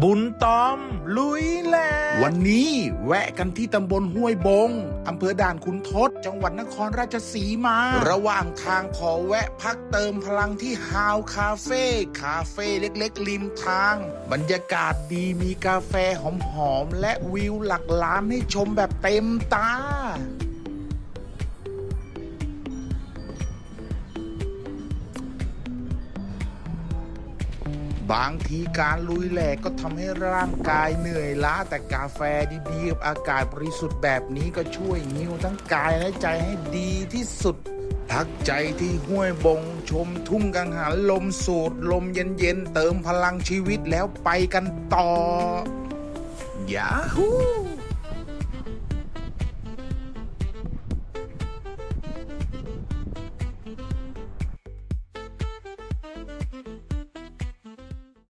บุญตอม ลุยแลวันนี้แวะกันที่ตำบลห้วยบง อำเภอด่านขุนทดจังหวัดนครราชสีมา ระหว่างทางขอแวะพักเติมพลังที่ฮาวคาเฟ่คาเฟ่เล็กๆ ริมทาง บรรยากาศดีมีกาแฟหอมๆ และวิวหลักล้านให้ชมแบบเต็มตา บางทีการลุยแหลกก็ทำให้ร่างกายเหนื่อยล้าแต่กาแฟดีๆกับอากาศบริสุทธิ์แบบนี้ก็ช่วยนิ้วทั้งกายและใจให้ดีที่สุด พักใจที่ห้วยบงชมทุ่งกังหันลมสูดลมเย็นๆเติมพลังชีวิตแล้วไปกันต่อยาฮู